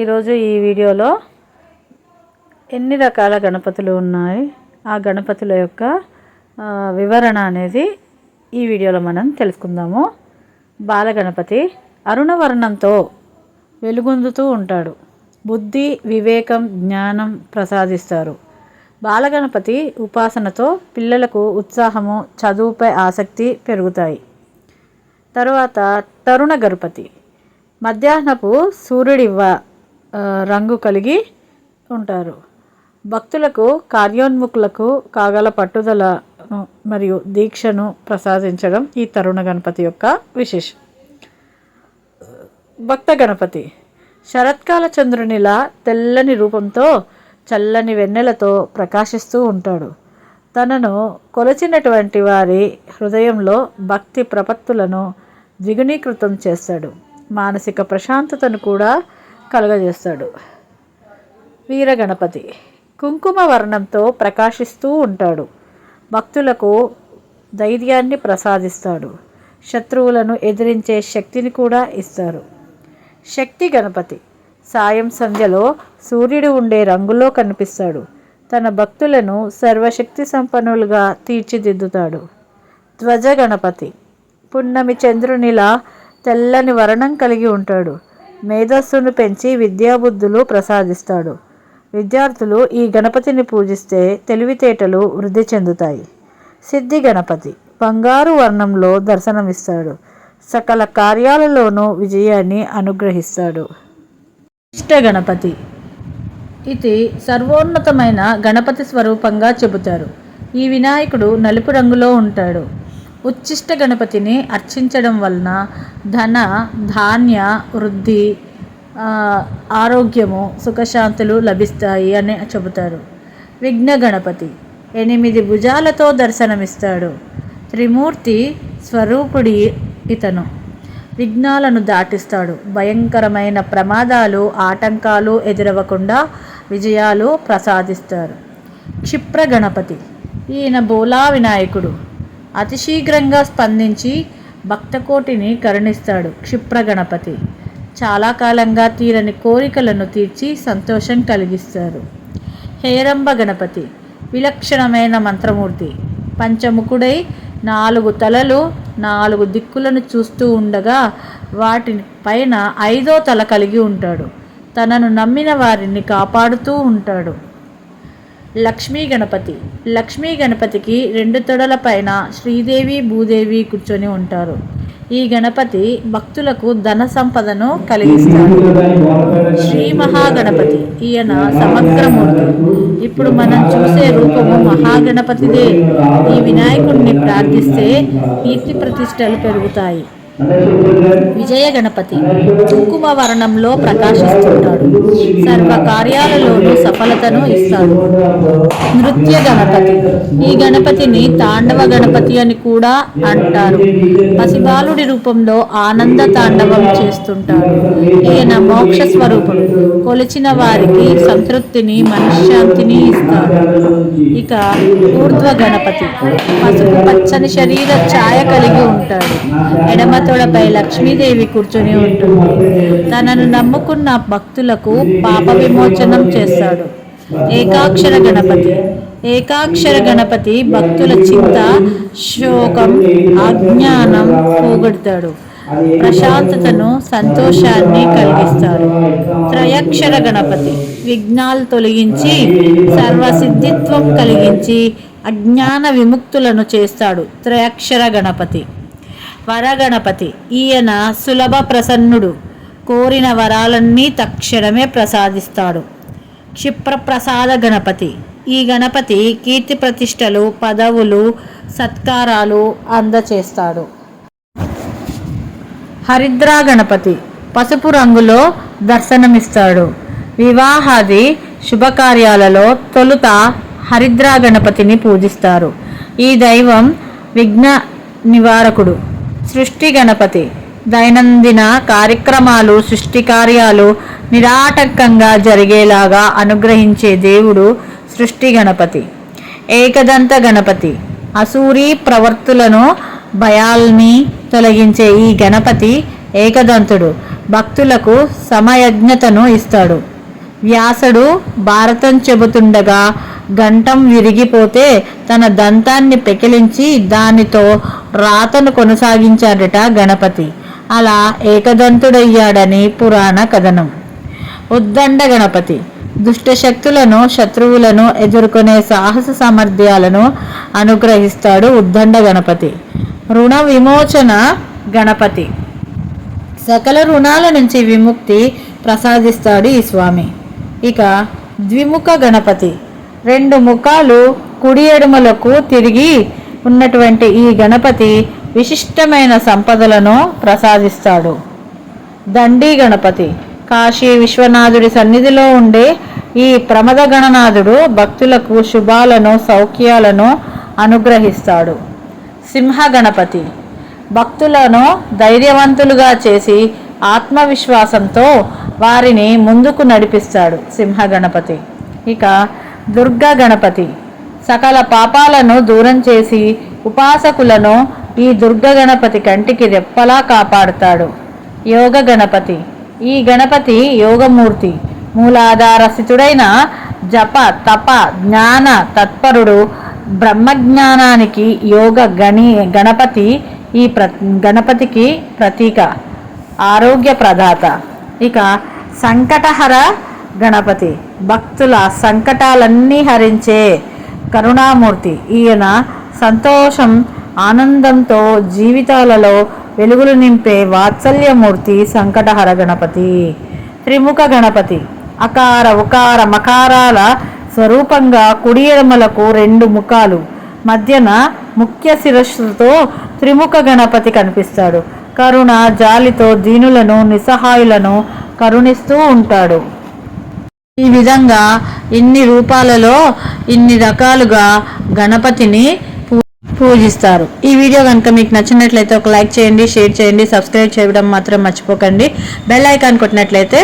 ఈరోజు ఈ వీడియోలో ఎన్ని రకాల గణపతులు ఉన్నాయి? ఆ గణపతుల యొక్క వివరణ అనేది ఈ వీడియోలో మనం తెలుసుకుందాము. బాలగణపతి అరుణవర్ణంతో వెలుగొందుతూ ఉంటాడు. బుద్ధి వివేకం జ్ఞానం ప్రసాదిస్తారు. బాలగణపతి ఉపాసనతో పిల్లలకు ఉత్సాహము చదువుపై ఆసక్తి పెరుగుతాయి. తరువాత తరుణ గణపతి. మధ్యాహ్నపు సూర్యుడివ్వ రంగు కలిగి ఉంటారు. భక్తులకు కార్యోన్ముఖులకు కాగల పట్టుదలను మరియు దీక్షను ప్రసాదించడం ఈ తరుణ గణపతి యొక్క విశేషం. భక్త గణపతి శరత్కాల చంద్రునిలా తెల్లని రూపంతో చల్లని వెన్నెలతో ప్రకాశిస్తూ ఉంటాడు. తనను కొలచినటువంటి వారి హృదయంలో భక్తి ప్రపత్తులను ద్విగుణీకృతం చేస్తాడు. మానసిక ప్రశాంతతను కూడా కలుగజేస్తాడు. వీరగణపతి కుంకుమ వర్ణంతో ప్రకాశిస్తూ ఉంటాడు. భక్తులకు ధైర్యాన్ని ప్రసాదిస్తాడు. శత్రువులను ఎదిరించే శక్తిని కూడా ఇస్తారు. శక్తి గణపతి సాయం సంధ్యలో సూర్యుడు ఉండే రంగులో కనిపిస్తాడు. తన భక్తులను సర్వశక్తి సంపన్నులుగా తీర్చిదిద్దుతాడు. ధ్వజ గణపతి పున్నమి చంద్రునిలా తెల్లని వర్ణం కలిగి ఉంటాడు. మేధస్సును పెంచి విద్యాబుద్ధులు ప్రసాదిస్తాడు. విద్యార్థులు ఈ గణపతిని పూజిస్తే తెలివితేటలు వృద్ధి చెందుతాయి. సిద్ధి గణపతి బంగారు వర్ణంలో దర్శనమిస్తాడు. సకల కార్యాలలోనూ విజయాన్ని అనుగ్రహిస్తాడు. ఇష్ట గణపతి ఇది సర్వోన్నతమైన గణపతి స్వరూపంగా చెబుతారు. ఈ వినాయకుడు నలుపు రంగులో ఉంటాడు. ఉచ్చిష్ట గణపతిని అర్చించడం వలన ధన ధాన్య వృద్ధి ఆరోగ్యము సుఖశాంతులు లభిస్తాయి అని చెబుతారు. విఘ్న గణపతి ఎనిమిది భుజాలతో దర్శనమిస్తాడు. త్రిమూర్తి స్వరూపుడి ఇతను. విఘ్నాలను దాటిస్తాడు. భయంకరమైన ప్రమాదాలు ఆటంకాలు ఎదురవ్వకుండా విజయాలు ప్రసాదిస్తారు. క్షిప్ర గణపతి ఈయన బోలా వినాయకుడు. అతి శీఘ్రంగా స్పందించి భక్తకోటిని కరుణిస్తాడు క్షిప్రగణపతి. చాలా కాలంగా తీరని కోరికలను తీర్చి సంతోషం కలిగిస్తారు. హేరంబ గణపతి విలక్షణమైన మంత్రమూర్తి. పంచముఖుడై నాలుగు తలలు నాలుగు దిక్కులను చూస్తూ ఉండగా వాటి పైన ఐదో తల కలిగి ఉంటాడు. తనను నమ్మిన వారిని కాపాడుతూ ఉంటాడు. లక్ష్మీ గణపతి. లక్ష్మీ గణపతికి రెండు తొడల పైన శ్రీదేవి భూదేవి కూర్చొని ఉంటారు. ఈ గణపతి భక్తులకు ధన సంపదను కలిగిస్తాడు. శ్రీ మహాగణపతి ఈయన సమగ్రమూర్తి. ఇప్పుడు మనం చూసే రూపము మహాగణపతిదే. ఈ వినాయకుడిని ప్రార్థిస్తే కీర్తి ప్రతిష్టలు పెరుగుతాయి. విజయ గణపతి కుంకుమ వర్ణంలో ప్రకాశిస్తుంటాడు. సర్వ కార్యాలలోనూ సఫలతను ఇస్తాడు. నృత్య గణపతి ఈ గణపతిని తాండవ గణపతి అని కూడా అంటారు. పసిబాలుడి రూపంలో ఆనంద తాండవం చేస్తుంటాడు. ఈయన మోక్ష స్వరూపం. కొలిచిన వారికి సంతృప్తిని మనశ్శాంతిని ఇస్తాడు. ఇక ఊర్ధ్వ గణపతి పసుపు పచ్చని శరీర ఛాయ కలిగి ఉంటాడు. ఎడమ తొడపై లక్ష్మీదేవి కూర్చొని ఉంటుంది. తనను నమ్ముకున్న భక్తులకు పాప విమోచనం చేస్తాడు. ఏకాక్షర గణపతి. ఏకాక్షర గణపతి భక్తుల చింత శోకం అజ్ఞానం పోగొడతాడు. ప్రశాంతతను సంతోషాన్ని కలిగిస్తాడు. త్రయక్షర గణపతి. విఘ్నాలు తొలగించి సర్వసిద్ధిత్వం కలిగించి అజ్ఞాన విముక్తులను చేస్తాడు త్రయక్షర గణపతి. వరగణపతి. ఈయన సులభ ప్రసన్నుడు. కోరిన వరాలన్నీ తక్షణమే ప్రసాదిస్తాడు. క్షిప్రప్రసాద గణపతి. ఈ గణపతి కీర్తి ప్రతిష్టలు పదవులు సత్కారాలు అందచేస్తాడు. హరిద్రా గణపతి పసుపు రంగులో దర్శనమిస్తాడు. వివాహాది శుభకార్యాలలో తొలుత హరిద్రా గణపతిని పూజిస్తారు. ఈ దైవం విఘ్న నివారకుడు. సృష్టి గణపతి. దైనందిన కార్యక్రమాలు సృష్టి కార్యాలు నిరాటంకంగా జరిగేలాగా అనుగ్రహించే దేవుడు సృష్టి గణపతి. ఏకదంత గణపతి. అసూరి ప్రవర్తులను భయాల్ని తొలగించే ఈ గణపతి ఏకదంతుడు. భక్తులకు సమయజ్ఞతను ఇస్తాడు. వ్యాసుడు భారతం చెబుతుండగా గంటం విరిగిపోతే తన దంతాన్ని పెకిలించి దానితో రాతను కొనసాగించాడట గణపతి. అలా ఏకదంతుడయ్యాడని పురాణ కథనం. ఉద్దండ గణపతి. దుష్ట శక్తులను శత్రువులను ఎదుర్కొనే సాహస సామర్థ్యాలను అనుగ్రహిస్తాడు ఉద్దండ గణపతి. రుణ విమోచన గణపతి. సకల రుణాల నుంచి విముక్తి ప్రసాదిస్తాడు ఈ స్వామి. ఇక ద్విముఖ గణపతి. రెండు ముఖాలు కుడి ఎడమలకు తిరిగి ఉన్నటువంటి ఈ గణపతి విశిష్టమైన సంపదలను ప్రసాదిస్తాడు. దండి గణపతి. కాశీ విశ్వనాథుడి సన్నిధిలో ఉండే ఈ ప్రమద గణనాథుడు భక్తులకు శుభాలను సౌఖ్యాలను అనుగ్రహిస్తాడు. సింహ గణపతి. భక్తులను ధైర్యవంతులుగా చేసి ఆత్మవిశ్వాసంతో వారిని ముందుకు నడిపిస్తాడు సింహ గణపతి. ఇక దుర్గా గణపతి. సకల పాపాలను దూరం చేసి ఉపాసకులను ఈ దుర్గ గణపతి కంటికి రెప్పలా కాపాడుతాడు. యోగ గణపతి. ఈ గణపతి యోగమూర్తి. మూలాధారస్థితుడైన జప తప జ్ఞాన తత్పరుడు బ్రహ్మజ్ఞానానికి యోగ గణి గణపతి ఈ ప్ర గణపతికి ప్రతీక. ఆరోగ్య ప్రదాత ఇక సంకటహర గణపతి. భక్తుల సంకటాలన్నీ హరించే కరుణామూర్తి. ఈయన సంతోషం ఆనందంతో జీవితాలలో వెలుగులు నింపే వాత్సల్యమూర్తి సంకటహర గణపతి. త్రిముఖ గణపతి. అకార ఉకార మకారాల స్వరూపంగా కుడి ఎడమలకు రెండు ముఖాలు. మధ్యన ముఖ్య శిరస్సుతో త్రిముఖ గణపతి కనిపిస్తాడు. కరుణ జాలితో దీనులను నిస్సహాయులను కరుణిస్తూ ఉంటాడు. ఈ విధంగా ఇన్ని రూపాలలో ఇన్ని రకాలుగా గణపతిని పూ- పూజిస్తారు. ఈ వీడియో కనుక మీకు నచ్చినట్లయితే ఒక లైక్ చేయండి షేర్ చేయండి సబ్స్క్రైబ్ చేయడం మాత్రం మర్చిపోకండి. Bell icon కొట్టినట్లయితే